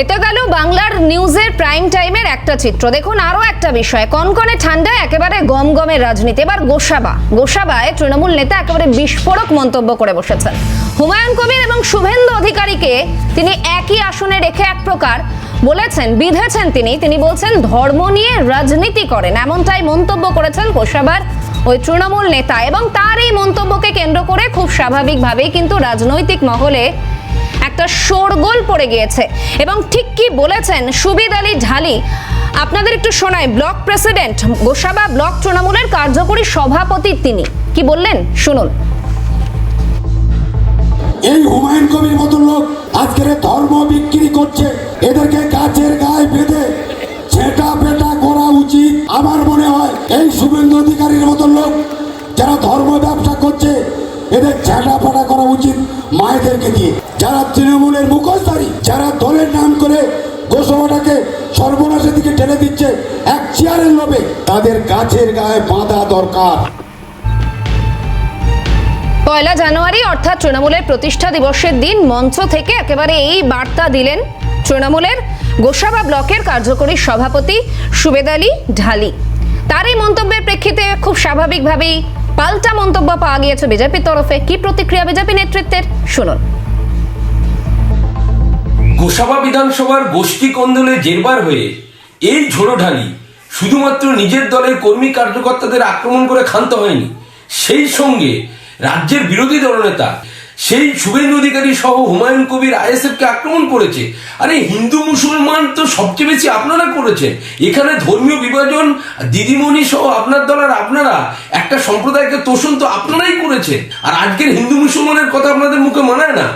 এতে গেল বাংলার নিউজের প্রাইম টাইমের একটা চিত্র। দেখুন, আরও একটা বিষয়। কনকনে ঠান্ডায় একেবারে গম গমের রাজনীতি। এবার গোসাবা। গোসাবায় তৃণমূল নেতা একেবারে বিস্ফোরক মন্তব্য করে বসেছেন। হুমায়ুন কবির এবং শুভেন্দু অধিকারীকে তিনি একই আসনে রেখে এক প্রকার বলেছেন, বিধেছেন তিনি। তিনি বলছেন, ধর্ম নিয়ে রাজনীতি করেন। এমনটাই মন্তব্য করেছেন গোসাবার ওই তৃণমূল নেতা। এবং তার এই মন্তব্যকে কেন্দ্র করে খুব স্বাভাবিকভাবেই কিন্তু রাজনৈতিক মহলে একটা শোরগোল পড়ে গিয়েছে। এবং ঠিক কি বলেছেন সুবিদ আলী ঢালি? আপনাদের একটু শোনাই, ব্লক প্রেসিডেন্ট গোসাবা ব্লক তৃণমূলের কার্যকরী সভাপতি তিনি। কি বললেন? শুনুন। এই হুমায়ুন কবির মতো লোক আজকের ধর্ম বিক্রি করছে, এদেরকে গাছের গায়ে বেঁধে ছেটা পেটা করা উচিত। আমার মনে হয় এই শুভেন্দু অধিকারীর মতো লোক যারা ধর্ম ব্যবসা করছে, এদের ছেটা পেটা করা উচিত মায়েদেরকে দিয়ে। যারা তৃণমূলের মুখোশধারী, যারা দলের নাম করে গোসভাটাকে সর্বনাশের দিকে ঠেলে দিচ্ছে এক চেয়ারের লোভে, তাদের গাছের গায়ে বাঁধা দরকার। পয়লা জানুয়ারি, অর্থাৎ তৃণমূলের প্রতিষ্ঠা দিবসের দিন, মঞ্চ থেকে একেবারে এই বার্তা দিলেন তৃণমূলের গোসাবা ব্লকের কার্যকরী সভাপতি সুবেদ আলী ঢালি। তার এই মন্তব্যের প্রেক্ষিতে খুব স্বাভাবিকভাবেই পাল্টা মন্তব্য পাওয়া গিয়েছে বিজেপির তরফে। কি প্রতিক্রিয়া বিজেপি নেতৃত্বের? শুনুন। গোসাবা বিধানসভার গোষ্ঠী কন্দলে জেরবার হয়ে এই ঝোড়োঢালি শুধুমাত্র নিজের দলের কর্মী কার্যকর্তাদের আক্রমণ করে ক্ষান্ত হয়নি, সেই সঙ্গে রাজ্যের বিরোধী দলনেতা সেই শুভেন্দু অধিকারী সহ হুমায়ুন কবির আইএসএফকে আক্রমণ করেছে। আরে হিন্দু মুসলমান তো সবচেয়ে বেশি আপনারা করেছেন। এখানে ধর্মীয় বিভাজন, দিদিমণি সহ আপনার দল আর আপনারা, একটা সম্প্রদায়কে তোষণ তো আপনারাই করেছেন। আর আজকের হিন্দু মুসলমানের কথা আপনাদের মুখে মানায় না।